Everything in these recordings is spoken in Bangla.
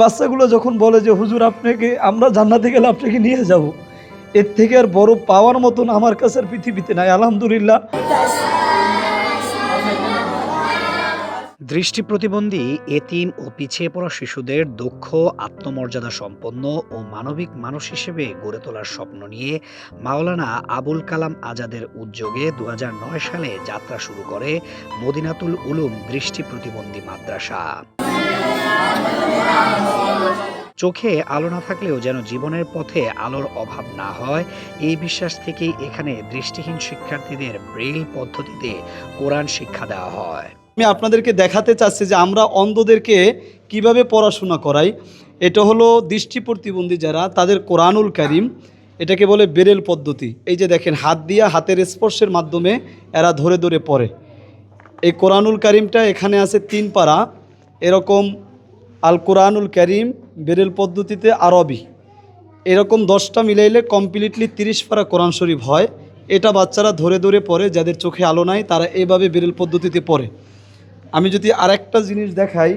বাচ্চাগুলো যখন বলে যে, হুজুর, আপনাকে, আমরা জান্নাতে গেলে আপনাকে নিয়ে যাব। এর থেকে আর বড় পাওয়ার মতন আমার কাছে আর পৃথিবীতে নাই, আলহামদুলিল্লাহ। দৃষ্টি প্রতিবন্ধী, এতিম ও পিছিয়ে পড়া শিশুদের দক্ষ আত্মমর্যাদা সম্পন্ন ও মানবিক মানুষ হিসেবে গড়ে তোলার স্বপ্ন নিয়ে মাওলানা আবুল কালাম আজাদের উদ্যোগে দু হাজার নয় সালে যাত্রা শুরু করে মদিনাতুল উলুম দৃষ্টি প্রতিবন্ধী মাদ্রাসা। চোখে আলো না থাকলেও যেন জীবনের পথে আলোর অভাব না হয়, এই বিশ্বাস থেকেই এখানে দৃষ্টিহীন শিক্ষার্থীদের ব্রেইল পদ্ধতিতে কোরআন শিক্ষা দেওয়া হয়। আমি আপনাদেরকে দেখাতে চাচ্ছি যে আমরা অন্ধদেরকে কীভাবে পড়াশোনা করাই। এটা হলো দৃষ্টি প্রতিবন্ধী যারা, তাদের কোরআনুল কারিম, এটাকে বলে বেরেল পদ্ধতি। এই যে দেখেন, হাত দিয়া হাতের স্পর্শের মাধ্যমে এরা ধরে ধরে পড়ে। এই কোরআনুল কারিমটা এখানে আছে তিন পারা। এরকম আল কোরআনুল কারিম বেরেল পদ্ধতিতে আরবি। এরকম দশটা মিলাইলে কমপ্লিটলি তিরিশ পারা কোরআন শরীফ হয়। এটা বাচ্চারা ধরে ধরে পড়ে, যাদের চোখে আলো নাই, তারা এইভাবে বেরেল পদ্ধতিতে পড়ে। আমি যদি আরেকটা জিনিস দেখাই,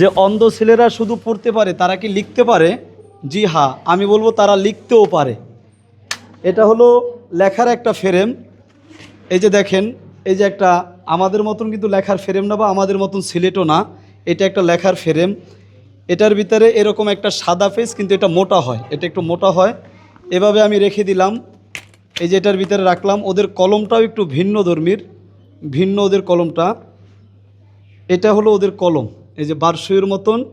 যে অন্ধ ছেলেরা শুধু পড়তে পারে, তারা কি লিখতে পারে? জি হ্যাঁ আমি বলব তারা লিখতেও পারে। এটা হলো লেখার একটা ফ্রেম। এই যে দেখেন, এই যে একটা আমাদের মতন কিন্তু লেখার ফ্রেম না বা আমাদের মতন সিলেটও না। এটা একটা লেখার ফ্রেম। এটার ভিতরে এরকম একটা সাদা পেজ কিন্তু এটা মোটা হয়। এটা একটু মোটা হয়। এভাবে আমি রেখে দিলাম। এই যে এটার ভিতরে রাখলাম। ওদের কলমটাও একটু ভিন্ন ধর্মীর। ভিন্ন ওদের কলমটা। এটা হলো ওদের কলম। এই যে বারসইয়ের মতন।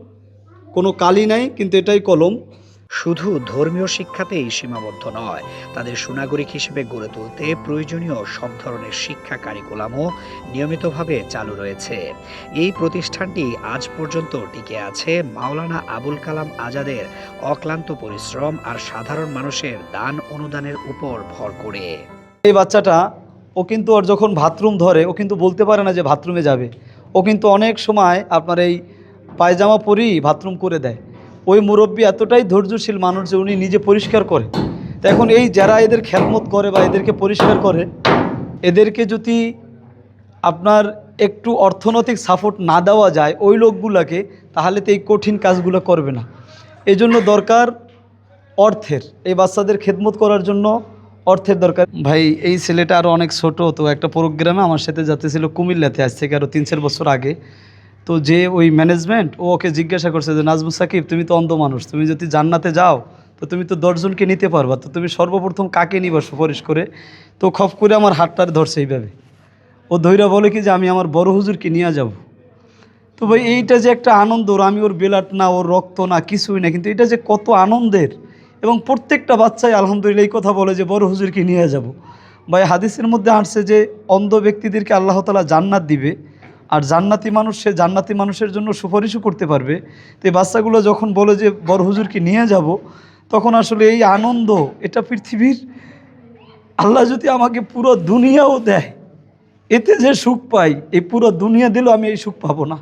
কোনো কালি নাই, কিন্তু এটাই কলম। শুধু ধর্মীয় শিক্ষাতেই সীমাবদ্ধ নয়, তাদের সুনাগরিক হিসেবে গড়ে তুলতে প্রয়োজনীয় সব ধরনের শিক্ষা কারিকুলামও নিয়মিতভাবে চালু রয়েছে। এই প্রতিষ্ঠানটি আজ পর্যন্ত টিকে আছে মাওলানা আবুল কালাম আজাদের অক্লান্ত পরিশ্রম আর সাধারণ মানুষের দান অনুদানের উপর ভর করে। এই বাচ্চাটা, ও কিন্তু ওর যখন বাথরুম ধরে, ও কিন্তু বলতে পারে না যে বাথরুমে যাবে। ও কিন্তু অনেক সময় আপনার এই পায়জামা পরেই বাথরুম করে দেয়। ওই মুরব্বী এতটাই ধৈর্যশীল মানুষ যে উনি নিজে পরিষ্কার করে। তো এখন এই যারা এদের খেদমত করে বা এদেরকে পরিষ্কার করে, এদেরকে যদি আপনার একটু অর্থনৈতিক সাপোর্ট না দেওয়া যায় ওই লোকগুলাকে, তাহলে তো এই কঠিন কাজগুলো করবে না। এই জন্য দরকার অর্থের। এই বাচ্চাদের খেদমত করার জন্য অর্থের দরকার। ভাই, এই ছেলেটা আরও অনেক ছোট, তো একটা প্রোগ্রামে আমার সাথে যাতে ছিল কুমিল্লাতে, আজ থেকে আরও তিন চার বছর আগে। তো যে ওই ম্যানেজমেন্ট ও ওকে জিজ্ঞাসা করছে যে নাজমুল সাকিব, তুমি তো অন্ধ মানুষ, তুমি যদি জান্নাতে যাও, তো তুমি তো দশজনকে নিতে পারবা, তো তুমি সর্বপ্রথম কাকে নিবা সুপারিশ করে? তো খপ করে আমার হাতটার ধরছে এইভাবে। ও ধৈরা বলে কি যে, আমি আমার বড় হুজুরকে নিয়ে যাব। তো ভাই, এইটা যে একটা আনন্দ, ওর আমি ওর বেলাট না, ওর রক্ত না, কিছুই না, কিন্তু এটা যে কত আনন্দের। এবং প্রত্যেকটা বাচ্চাই আলহামদুলিল্লাহ এই কথা বলে যে, বড় হুজুরকে নিয়ে যাব। ভাই, হাদিসের মধ্যে আসছে যে, অন্ধ ব্যক্তিদেরকে আল্লাহ তালা জান্নাত দিবে। আর জান্নাতি মানুষ, সে জান্নাতি মানুষের জন্য সুপারিশও করতে পারবে। তো এই বাচ্চাগুলো যখন বলে যে, বড় হুজুরকে নিয়ে যাব, তখন আসলে এই আনন্দ, এটা পৃথিবীর, আল্লাহ যদি আমাকে পুরো দুনিয়াও দেয়, এতে যে সুখ পাই, এই পুরো দুনিয়া দিলেও আমি এই সুখ পাবো না।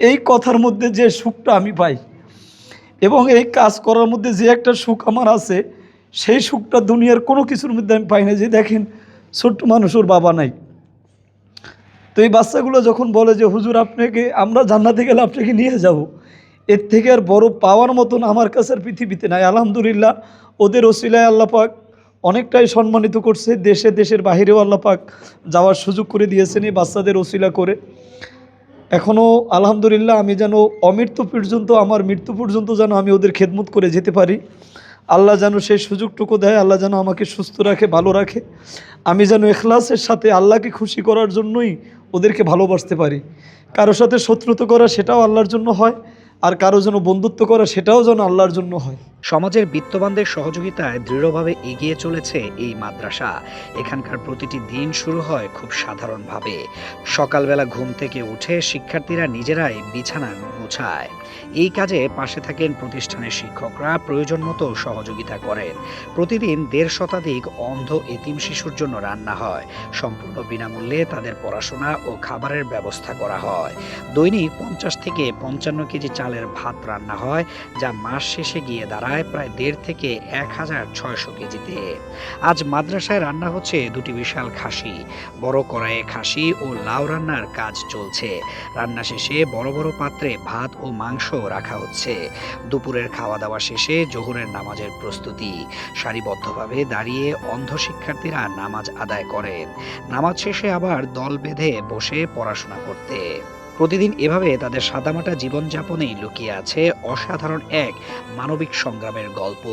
এই কথার মধ্যে যে সুখটা আমি পাই এবং এই কাজ করার মধ্যে যে একটা সুখ আমার আছে, সেই সুখটা দুনিয়ার কোনো কিছুর মধ্যে আমি পাই না। যে দেখেন, ছোট্ট মানুষ ওর বাবা নাই। তো এই বাচ্চাগুলো যখন বলে যে, হুজুর, আপনাকে, আমরা জান্নাতে গেলে আপনাকে নিয়ে যাব। এর থেকে আর বড় পাওয়ার মতন আমার কাছে আর পৃথিবীতে নাই। আলহামদুলিল্লাহ, ওদের ওসিলায় আল্লাহ পাক অনেকটাই সম্মানিত করছে। দেশে দেশের বাহিরেও আল্লাহ পাক যাওয়ার সুযোগ করে দিয়েছেন এই বাচ্চাদের ওসিলা করে। এখনও আলহামদুলিল্লাহ আমি যেন অমৃত্যু পর্যন্ত, আমার মৃত্যু পর্যন্ত যেন আমি ওদের খেদমত করে যেতে পারি। আল্লাহ যেন সেই সুযোগটুকু দেয়, আল্লাহ যেন আমাকে সুস্থ রাখে, ভালো রাখে। আমি যেন এখলাসের সাথে আল্লাহকে খুশি করার জন্যই ওদেরকে ভালোবাসতে পারি। কারোর সাথে শত্রুতা করা সেটাও আল্লাহর জন্য হয়। আর কারও যেন বন্ধুত্ব করা, সেটাও যেন আল্লাহর জন্য হয়। সমাজের বিত্তবানদের সহযোগিতায় দৃঢ়ভাবে এগিয়ে চলেছে এই মাদ্রাসা। এখানকার প্রতিটি দিন শুরু হয় খুব সাধারণভাবে। সকালবেলা ঘুম থেকে উঠে শিক্ষার্থীরা নিজেরাই বিছানা গোছায়। এই কাজে পাশে থাকেন প্রতিষ্ঠানের শিক্ষকরা, প্রয়োজন মতো সহযোগিতা করেন। প্রতিদিন দেড় শতাধিক অন্ধ এতিম শিশুর জন্য রান্না হয়। সম্পূর্ণ বিনামূল্যে তাদের পড়াশোনা ও খাবারের ব্যবস্থা করা হয়। দৈনিক পঞ্চাশ থেকে পঞ্চান্ন কেজি চালের ভাত রান্না হয়, যা মাস শেষে গিয়ে দাঁড়ায় প্রায় দেড় থেকে এক হাজার ছয়শো কেজিতে। আজ মাদ্রাসায় রান্না হচ্ছে দুটি বিশাল খাসি। বড় কড়াইয়ে খাসি ও লাউ রান্নার কাজ চলছে। রান্না শেষে বড় বড় পাত্রে ভাত ও মাংস রাখা হচ্ছে। দুপুরের খাওয়া দাওয়া শেষে জোহরের নামাজের প্রস্তুতি। সারিবদ্ধভাবে দাঁড়িয়ে অন্ধ শিক্ষার্থীরা নামাজ আদায় করেন। নামাজ শেষে আবার দল বেঁধে বসে পড়াশোনা করতে। প্রতিদিন এভাবে তাদের সাদামাটা জীবনযাপনেই লুকিয়ে আছে অসাধারণ এক মানবিক সংগ্রামের গল্প।